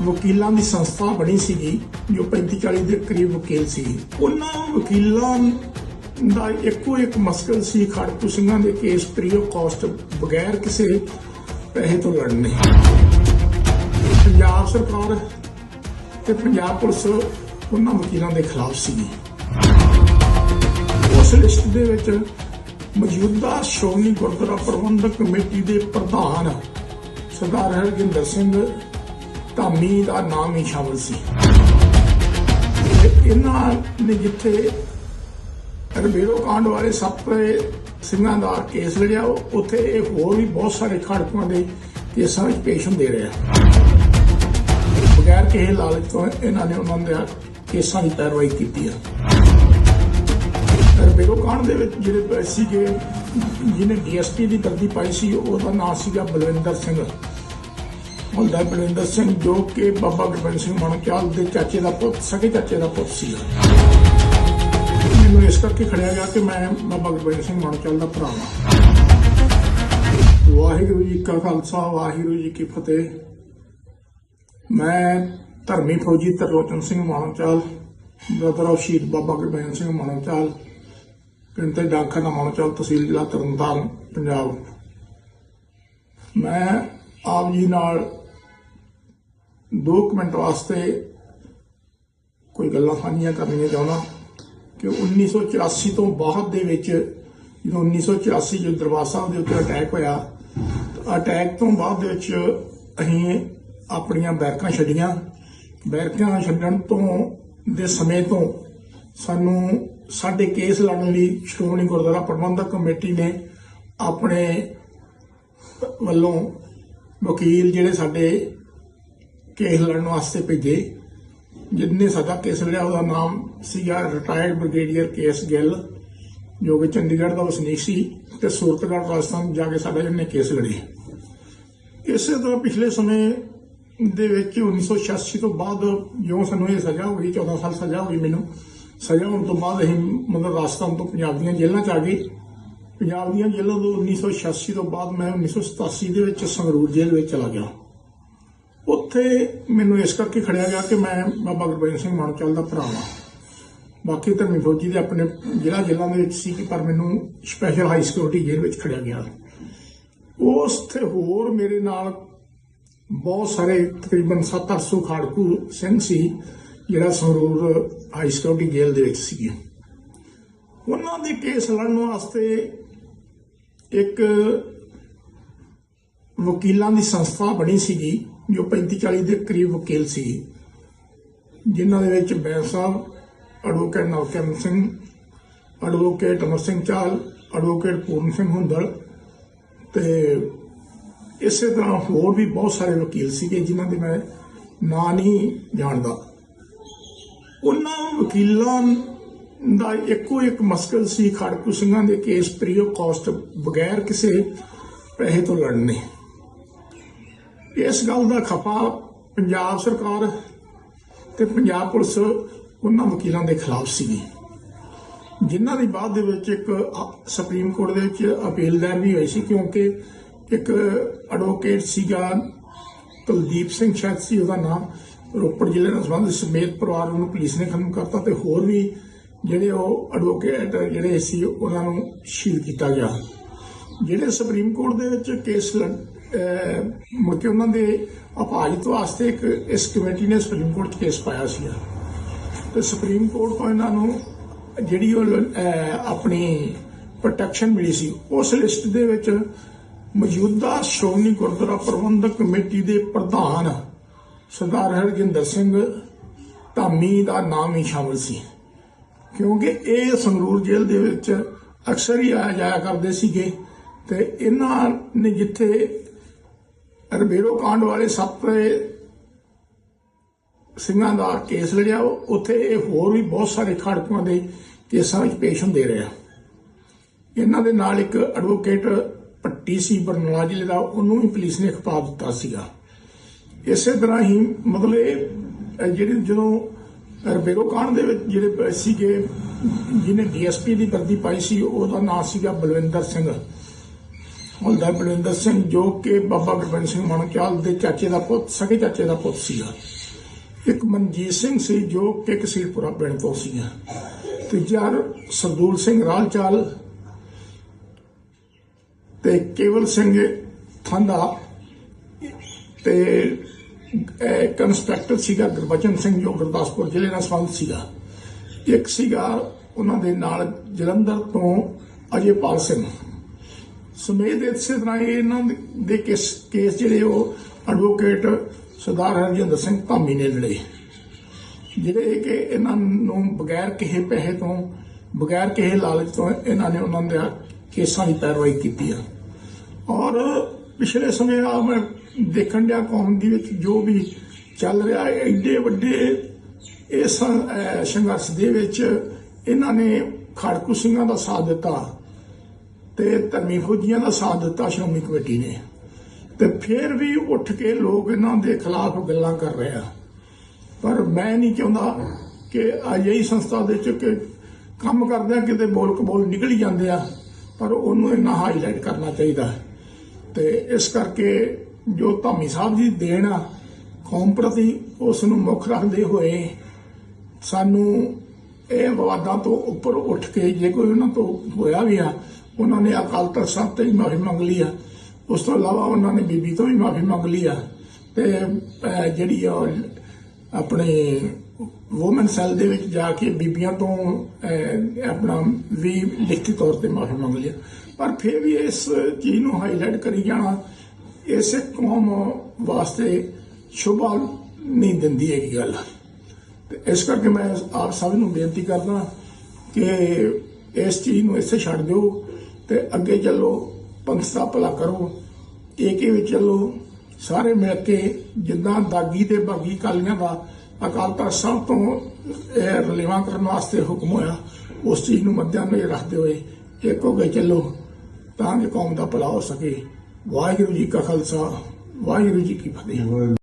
ਵਕੀਲਾਂ ਦੀ ਸੰਸਥਾ ਬਣੀ ਸੀਗੀ, ਜੋ 35 40 ਦੇ ਕਰੀਬ ਵਕੀਲ ਸੀ। ਉਹਨਾਂ ਵਕੀਲਾਂ ਦਾ ਇੱਕੋ ਇੱਕ ਮਸਕਲ ਸੀ, ਖੜਕੂ ਸਿੰਘਾਂ ਦੇ ਕੇਸ ਫ੍ਰੀ ਆਫ ਕਾਸਟ ਬਗੈਰ ਕਿਸੇ ਪੈਸੇ ਤੋਂ ਲੜਨੇ ਪੰਜਾਬ ਸਰਕਾਰ ਤੇ ਪੰਜਾਬ ਪੁਲਿਸ ਉਹਨਾਂ ਵਕੀਲਾਂ ਦੇ ਖਿਲਾਫ ਸੀਗੀ। ਉਸ ਲਿਸਟ ਦੇ ਵਿੱਚ ਮੌਜੂਦਾ ਸ਼੍ਰੋਮਣੀ ਗੁਰਦੁਆਰਾ ਪ੍ਰਬੰਧਕ ਕਮੇਟੀ ਦੇ ਪ੍ਰਧਾਨ ਸਰਦਾਰ ਹਰਜਿੰਦਰ ਸਿੰਘ ਧਾਮੀ ਦਾ ਨਾਮ ਹੀ ਸ਼ਾਮਲ ਸੀ। ਇਹਨਾਂ ਨੇ ਜਿੱਥੇ ਰਬੇਰੋ ਕਾਂਡ ਵਾਲੇ ਸੱਪੇ ਸਿੰਘਾਂ ਦਾ ਕੇਸ ਲੜਿਆ, ਉੱਥੇ ਇਹ ਹੋਰ ਵੀ ਬਹੁਤ ਸਾਰੇ ਖੜਕੂਆਂ ਦੇ ਕੇਸਾਂ ਵਿੱਚ ਪੇਸ਼ ਹੁੰਦੇ ਰਹੇ। ਬਗੈਰ ਕਿਸੇ ਲਾਲਚ ਤੋਂ ਇਹਨਾਂ ਨੇ ਉਹਨਾਂ ਦੇ ਕੇਸਾਂ ਦੀ ਪੈਰਵਾਈ ਕੀਤੀ ਆ। ਰਬੇਰੋ ਕਾਂਡ ਦੇ ਵਿੱਚ ਜਿਹੜੇ ਸੀਗੇ, ਜਿਹਨੇ ਡੀਐਸਪੀ ਦੀ ਵਰਦੀ ਪਾਈ ਸੀ, ਉਹਦਾ ਨਾਮ ਸੀਗਾ ਬਲਵਿੰਦਰ ਸਿੰਘ। ਮੁੰਡਾ ਬਲਵਿੰਦਰ ਸਿੰਘ ਜੋ ਕਿ ਬਾਬਾ ਗੁਰਬੰਦ ਸਿੰਘ ਮਣਕਿਆਲ ਦੇ ਚਾਚੇ ਦਾ ਪੁੱਤ, ਸਕੇ ਚਾਚੇ ਦਾ ਪੁੱਤ ਸੀ। ਮੈਨੂੰ ਇਸ ਕਰਕੇ ਖੜਿਆ ਗਿਆ ਕਿ ਮੈਂ ਬਾਬਾ ਗੁਰਬੰਦ ਸਿੰਘ ਮਣਕਿਆਲ ਦਾ ਭਰਾ ਹਾਂ। ਵਾਹਿਗੁਰੂ ਜੀ ਕਾ ਖਾਲਸਾ, ਵਾਹਿਗੁਰੂ ਜੀ ਕੀ ਫਤਿਹ। ਮੈਂ ਧਰਮੀ ਫੌਜੀ ਤਰਲੋਚਨ ਸਿੰਘ ਮਾਨੋਚਾਲ ਬ੍ਰਦਰ ਆਫ ਸ਼ਹੀਦ ਬਾਬਾ ਗੁਰਬੰਦ ਸਿੰਘ ਮਾਨੋਚਾਲ ਪਿੰਡ ਤੇ ਡਾਕਖਾਨਾ ਮਾਨੋਚਾਲ ਤਹਿਸੀਲ ਜ਼ਿਲ੍ਹਾ ਤਰਨਤਾਰਨ, ਪੰਜਾਬ। ਮੈਂ ਆਪ ਜੀ ਨਾਲ 2 ਮਿੰਟ ਵਾਸਤੇ ਕੋਈ ਗੱਲਾਂ ਸਾਂਝੀਆਂ ਕਰਨੀਆਂ ਚਾਹੁੰਦਾ ਕਿ 1984 ਤੋਂ ਬਾਅਦ ਦੇ ਵਿੱਚ ਜਦੋਂ 1984 ਜੋ ਦਰਬਾਰ ਸਾਹਿਬ ਦੇ ਉੱਤੇ ਅਟੈਕ ਹੋਇਆ ਅਟੈਕ ਤੋਂ ਬਾਅਦ ਦੇ ਵਿੱਚ ਅਸੀਂ ਆਪਣੀਆਂ ਬੈਰਕਾਂ ਛੱਡੀਆਂ। ਬੈਰਕਾਂ ਛੱਡਣ ਤੋਂ ਦੇ ਸਮੇਂ ਤੋਂ ਸਾਨੂੰ ਸਾਡੇ ਕੇਸ ਲੜਨ ਲਈ ਸ਼੍ਰੋਮਣੀ ਗੁਰਦੁਆਰਾ ਪ੍ਰਬੰਧਕ ਕਮੇਟੀ ਨੇ ਆਪਣੇ ਵੱਲੋਂ ਵਕੀਲ ਜਿਹੜੇ ਸਾਡੇ ਕੇਸ ਲੜਨ ਵਾਸਤੇ ਭੇਜੇ ਜਿਨਨੇ ਸਾਡਾ ਕੇਸ ਲੜਿਆ, ਉਹਦਾ ਨਾਮ ਸੀਗਾ ਰਿਟਾਇਰਡ ਬ੍ਰਿਗੇਡੀਅਰ ਕੇਸ ਗਿੱਲ, ਜੋ ਕਿ ਚੰਡੀਗੜ੍ਹ ਦਾ ਵਸਨੀਕ ਸੀ ਤੇ ਸੂਰਤਗੜ੍ਹ, ਰਾਜਸਥਾਨ ਜਾ ਕੇ ਸਾਡਾ ਇਹਨੇ ਕੇਸ ਲੜੇ। ਇਸੇ ਤਰ੍ਹਾਂ ਪਿਛਲੇ ਸਮੇਂ ਦੇ ਵਿੱਚ 1986 ਤੋਂ ਬਾਅਦ ਜਿਉਂ ਸਾਨੂੰ ਇਹ ਸਜ਼ਾ ਹੋ ਗਈ 14 ਸਾਲ ਸਜ਼ਾ ਹੋਈ ਮੈਨੂੰ, ਸਜ਼ਾ ਹੋਣ ਤੋਂ ਬਾਅਦ ਅਸੀਂ ਮਤਲਬ ਰਾਜਸਥਾਨ ਤੋਂ ਪੰਜਾਬ ਦੀਆਂ ਜੇਲ੍ਹਾਂ ਚ ਆ ਗਏ। ਪੰਜਾਬ ਦੀਆਂ ਜੇਲ੍ਹਾਂ ਤੋਂ 1986 ਤੋਂ ਬਾਅਦ ਮੈਂ 1987 ਦੇ ਵਿੱਚ ਸੰਗਰੂਰ ਜੇਲ੍ਹ ਵਿੱਚ ਚਲਾ ਗਿਆ। ਉੱਥੇ ਮੈਨੂੰ ਇਸ ਕਰਕੇ ਖੜਿਆ ਗਿਆ ਕਿ ਮੈਂ ਬਾਬਾ ਗੁਰਬੰਦ ਸਿੰਘ ਮਾਨਚਲ ਦਾ ਭਰਾ ਹਾਂ ਬਾਕੀ ਧਰਮੀ ਫੌਜੀ ਦੇ ਆਪਣੇ ਜ਼ਿਲ੍ਹਾ ਜੇਲ੍ਹਾਂ ਦੇ ਵਿੱਚ ਸੀ ਕਿ ਪਰ ਮੈਨੂੰ ਸਪੈਸ਼ਲ ਹਾਈ ਸਿਕਿਉਰਿਟੀ ਜੇਲ੍ਹ ਵਿੱਚ ਖੜਿਆ ਗਿਆ ਉਸ ਤੇ ਹੋਰ ਮੇਰੇ ਨਾਲ ਬਹੁਤ ਸਾਰੇ ਤਕਰੀਬਨ 7-800 ਖਾੜਕੂ ਸਿੰਘ ਸੀ, ਜਿਹੜਾ ਸੰਗਰੂਰ ਹਾਈ ਸਿਕਿਉਰਿਟੀ ਜੇਲ੍ਹ ਦੇ ਵਿੱਚ ਸੀ ਉਹਨਾਂ ਦੇ ਕੇਸ ਲੜਨ ਵਾਸਤੇ ਇੱਕ ਵਕੀਲਾਂ ਦੀ ਸੰਸਥਾ ਬਣੀ ਸੀਗੀ ਜੋ 35 40 ਦੇ ਕਰੀਬ ਵਕੀਲ ਸੀ, ਜਿਨ੍ਹਾਂ ਦੇ ਵਿੱਚ ਬੈਂਸ ਸਾਹਿਬ ਐਡਵੋਕੇਟ ਨਵਕਰਨ ਸਿੰਘ ਐਡਵੋਕੇਟ ਅਮਰ ਸਿੰਘ ਚਾਲ ਐਡਵੋਕੇਟ ਪੂਰਨ ਸਿੰਘ ਹੁੰਦਲ ਤੇ ਇਸੇ ਤਰ੍ਹਾਂ ਹੋਰ ਵੀ ਬਹੁਤ ਸਾਰੇ ਵਕੀਲ ਸੀਗੇ ਜਿਨ੍ਹਾਂ ਦੇ ਮੈਂ ਨਾਂ ਨਹੀਂ ਜਾਣਦਾ। ਉਹਨਾਂ ਵਕੀਲਾਂ ਦਾ ਇੱਕੋ ਇੱਕ ਮਸਕਲ ਸੀ, ਖੜਕੂ ਸਿੰਘਾਂ ਦੇ ਕੇਸ ਫ੍ਰੀ ਆਫ ਕਾਸਟ ਬਗੈਰ ਕਿਸੇ ਪੈਸੇ ਤੋਂ ਲੜਨੇ। ਇਸ ਗੱਲ ਦਾ ਖਫਾ ਪੰਜਾਬ ਸਰਕਾਰ ਤੇ ਪੰਜਾਬ ਪੁਲਿਸ ਉਹਨਾਂ ਵਕੀਲਾਂ ਦੇ ਖਿਲਾਫ ਸੀਗੀ। ਜਿਨ੍ਹਾਂ ਦੀ ਬਾਅਦ ਦੇ ਵਿੱਚ ਇੱਕ ਸੁਪਰੀਮ ਕੋਰਟ ਦੇ ਵਿੱਚ ਅਪੀਲ ਦਾਇਰ ਵੀ ਹੋਈ ਸੀ ਕਿਉਂਕਿ ਇੱਕ ਐਡਵੋਕੇਟ ਸੀਗਾ ਕੁਲਦੀਪ ਸਿੰਘ ਸ਼ਾਇਦ ਸੀ, ਉਹਦਾ ਨਾਮ ਰੋਪੜ ਜ਼ਿਲ੍ਹੇ ਨਾਲ ਸੰਬੰਧਿਤ ਸਮੇਤ ਪਰਿਵਾਰ ਨੂੰ ਪੁਲਿਸ ਨੇ ਖਤਮ ਕਰਤਾ ਤੇ ਹੋਰ ਵੀ ਜਿਹੜੇ ਉਹ ਐਡਵੋਕੇਟ ਜਿਹੜੇ ਸੀ, ਉਹਨਾਂ ਨੂੰ ਸ਼ਹੀਦ ਕੀਤਾ ਗਿਆ। ਜਿਹੜੇ ਸੁਪਰੀਮ ਕੋਰਟ ਦੇ ਵਿੱਚ ਕੇਸ ਲੜ- ਮੁੜ ਕੇ ਉਹਨਾਂ ਦੇ ਅਪਾਹਿਤ ਵਾਸਤੇ ਇੱਕ ਇਸ ਕਮੇਟੀ ਨੇ ਸੁਪਰੀਮ ਕੋਰਟ 'ਚ ਕੇਸ ਪਾਇਆ ਸੀ ਤੇ ਸੁਪਰੀਮ ਕੋਰਟ ਤੋਂ ਇਹਨਾਂ ਨੂੰ ਜਿਹੜੀ ਉਹ ਆਪਣੀ ਪ੍ਰੋਟੈਕਸ਼ਨ ਮਿਲੀ ਸੀ, ਉਸ ਲਿਸਟ ਦੇ ਵਿੱਚ ਮੌਜੂਦਾ ਸ਼੍ਰੋਮਣੀ ਗੁਰਦੁਆਰਾ ਪ੍ਰਬੰਧਕ ਕਮੇਟੀ ਦੇ ਪ੍ਰਧਾਨ ਸਰਦਾਰ ਹਰਜਿੰਦਰ ਸਿੰਘ ਧਾਮੀ ਦਾ ਨਾਮ ਹੀ ਸ਼ਾਮਲ ਸੀ। ਕਿਉਂਕਿ ਇਹ ਸੰਗਰੂਰ ਜੇਲ੍ਹ ਦੇ ਵਿੱਚ ਅਕਸਰ ਹੀ ਆਇਆ ਜਾਇਆ ਕਰਦੇ ਸੀਗੇ ਤੇ ਇਹਨਾਂ ਨੇ ਜਿੱਥੇ ਰਬੇਰੋ ਕਾਂਡ ਵਾਲੇ ਸੱਤ ਸਿੰਘਾਂ ਦਾ ਕੇਸ ਲੜਿਆ, ਉੱਥੇ ਇਹ ਹੋਰ ਵੀ ਬਹੁਤ ਸਾਰੇ ਖੜਕੂਆਂ ਦੇ ਕੇਸਾਂ ਵਿੱਚ ਪੇਸ਼ ਹੁੰਦੇ ਰਹੇ ਇਹਨਾਂ ਦੇ ਨਾਲ ਇੱਕ ਐਡਵੋਕੇਟ ਪੱਟੀ ਸੀ ਬਰਨਾਲਾ ਜ਼ਿਲ੍ਹੇ ਦਾ, ਉਹਨੂੰ ਵੀ ਪੁਲਿਸ ਨੇ ਖਪਾ ਦਿੱਤਾ ਸੀਗਾ। ਇਸੇ ਤਰ੍ਹਾਂ ਹੀ ਮਤਲਬ ਇਹ ਜਿਹੜੇ ਜਦੋਂ ਰਬੇਰੋ ਕਾਂਡ ਦੇ ਵਿੱਚ ਜਿਹੜੇ ਸੀਗੇ, ਜਿਹਨੇ ਡੀਐਸਪੀ ਦੀ ਵਰਦੀ ਪਾਈ ਸੀ, ਉਹਦਾ ਨਾਮ ਸੀਗਾ ਬਲਵਿੰਦਰ ਸਿੰਘ। ਹੌਲਦਾਰ ਬਲਵਿੰਦਰ ਸਿੰਘ ਜੋ ਕਿ ਬਾਬਾ ਗੁਰਬੰਦ ਸਿੰਘ ਮਾਨਕਿਆਲ ਦੇ ਚਾਚੇ ਦਾ ਪੁੱਤ ਸਕੇ ਚਾਚੇ ਦਾ ਪੁੱਤ ਸੀਗਾ। ਇੱਕ ਮਨਜੀਤ ਸਿੰਘ ਸੀ ਜੋ ਕਿ ਕਸੀਰਪੁਰਾ ਪਿੰਡ ਤੋਂ ਸੀਗਾ। ਤੀਜਾ ਸਰਦੂਲ ਸਿੰਘ ਰਾਲਚਾਲ ਤੇ ਕੇਵਲ ਸਿੰਘ ਥੰਦਾ ਤੇ ਕੰਸਟਰਕਟਰ ਸੀਗਾ, ਗੁਰਬਚਨ ਸਿੰਘ ਜੋ ਗੁਰਦਾਸਪੁਰ ਜ਼ਿਲ੍ਹੇ ਨਾਲ ਸੰਬੰਧ ਸੀਗਾ। ਇੱਕ ਸੀਗਾ, ਉਹਨਾਂ ਦੇ ਨਾਲ ਜਲੰਧਰ ਤੋਂ ਅਜੇਪਾਲ ਸਿੰਘ। ਸਮੇਤ ਇਸੇ ਤਰ੍ਹਾਂ ਇਹਨਾਂ ਦੇ ਕੇਸ ਕੇਸ ਜਿਹੜੇ ਉਹ ਐਡਵੋਕੇਟ ਸਰਦਾਰ ਹਰਜਿੰਦਰ ਸਿੰਘ ਧਾਮੀ ਨੇ ਲੜੇ। ਜਿਹੜੇ ਕਿ ਇਹਨਾਂ ਨੂੰ ਬਗੈਰ ਕਿਸੇ ਪੈਸੇ ਤੋਂ, ਬਗੈਰ ਕਿਸੇ ਲਾਲਚ ਤੋਂ ਇਹਨਾਂ ਨੇ ਉਹਨਾਂ ਦੇ ਕੇਸਾਂ ਦੀ ਪੈਰਵਾਈ ਕੀਤੀ ਆ। ਔਰ ਪਿਛਲੇ ਸਮੇਂ ਆ ਮੈਂ ਦੇਖਣ ਡਿਆ ਕੌਮ ਦੇ ਵਿੱਚ ਜੋ ਵੀ ਚੱਲ ਰਿਹਾ ਹੈ ਐਡੇ ਵੱਡੇ ਇਸ ਸੰਘਰਸ਼ ਦੇ ਵਿੱਚ ਇਹਨਾਂ ਨੇ ਖੜਕੂ ਸਿੰਘਾਂ ਦਾ ਸਾਥ ਦਿੱਤਾ। ਤੇ ਧਰਮੀ ਫੌਜੀਆਂ ਦਾ ਸਾਥ ਦਿੱਤਾ ਸ਼੍ਰੋਮਣੀ ਕਮੇਟੀ ਨੇ। ਤੇ ਫਿਰ ਵੀ ਉੱਠ ਕੇ ਲੋਕ ਇਹਨਾਂ ਦੇ ਖਿਲਾਫ ਗੱਲਾਂ ਕਰ ਰਹੇ ਆ। ਪਰ ਮੈਂ ਨਹੀਂ ਚਾਹੁੰਦਾ ਕਿ ਅਜਿਹੀ ਸੰਸਥਾ ਦੇ ਚ ਕੰਮ ਕਰਦਿਆਂ ਕਿਤੇ ਬੋਲ ਕਬੋਲ ਨਿਕਲ ਜਾਂਦੇ ਆ, ਪਰ ਉਹਨੂੰ ਇੰਨਾ ਹਾਈਲਾਈਟ ਕਰਨਾ ਚਾਹੀਦਾ। ਤੇ ਇਸ ਕਰਕੇ ਜੋ ਧਾਮੀ ਸਾਹਿਬ ਦੀ ਦੇਣ ਆ, ਕੌਮ ਪ੍ਰਤੀ ਉਸ ਨੂੰ ਮੁੱਖ ਰੱਖਦੇ ਹੋਏ ਸਾਨੂੰ ਇਹ ਵਿਵਾਦਾਂ ਤੋਂ ਉੱਪਰ ਉੱਠ ਕੇ ਜੇ ਕੋਈ ਉਹਨਾਂ ਤੋਂ ਹੋਇਆ ਵੀ ਆ ਉਹਨਾਂ ਨੇ ਅਕਾਲ ਤਖਤ ਸਾਹਿਬ ਤੋਂ ਹੀ ਮਾਫੀ ਮੰਗ ਲਈ ਆ। ਉਸ ਤੋਂ ਇਲਾਵਾ ਉਹਨਾਂ ਨੇ ਬੀਬੀ ਤੋਂ ਵੀ ਮਾਫੀ ਮੰਗ ਲਈ ਆ। ਤੇ ਜਿਹੜੀ ਆ ਆਪਣੇ ਔਮਨ ਸੈੱਲ ਦੇ ਵਿੱਚ ਜਾ ਕੇ ਬੀਬੀਆਂ ਤੋਂ ਆਪਣਾ ਵੀ ਲਿਖਤੀ ਤੌਰ ਤੇ ਮਾਫੀ ਮੰਗ ਲਿਆ ਪਰ ਫਿਰ ਵੀ ਇਸ ਚੀਜ਼ ਨੂੰ ਹਾਈਲਾਈਟ ਕਰੀ ਜਾਣਾ, ਇਸੇ ਕੌਮ ਵਾਸਤੇ ਸ਼ੁਭਾ ਨਹੀਂ ਦਿੰਦੀ ਹੈਗੀ ਗੱਲ। ਤੇ ਇਸ ਕਰਕੇ ਮੈਂ ਆਪ ਸਭ ਨੂੰ ਬੇਨਤੀ ਕਰਦਾ ਕਿ ਇਸ ਚੀਜ਼ ਨੂੰ ਇੱਥੇ ਛੱਡ ਦਿਓ। ਤੇ ਅੱਗੇ ਚੱਲੋ ਪੰਥ ਦਾ ਭਲਾ ਕਰੋ, ਏਕੇ ਵਿੱਚ ਚੱਲੋ, ਸਾਰੇ ਮਿਲ ਕੇ ਜਿੱਦਾਂ ਦਾਗੀ ਤੇ ਬਾਗੀ ਕਾਲੀਆਂ ਦਾ ਅਕਾਲ ਤਖਤ ਸਾਹਿਬ ਤੋਂ, ਇਹ ਰਲੇਵਾਂ ਕਰਨ ਵਾਸਤੇ ਹੁਕਮ ਹੋਇਆ, ਉਸ ਚੀਜ਼ ਨੂੰ ਮੱਦੇਨਜ਼ਰ ਰੱਖਦੇ ਹੋਏ ਇੱਕ ਹੋ ਕੇ ਚੱਲੋ, ਤਾਂ ਕਿ ਕੌਮ ਦਾ ਭਲਾ ਹੋ ਸਕੇ। ਵਾਹਿਗੁਰੂ ਜੀ ਕਾ ਖਾਲਸਾ, ਵਾਹਿਗੁਰੂ ਜੀ ਕੀ ਫਤਿਹ।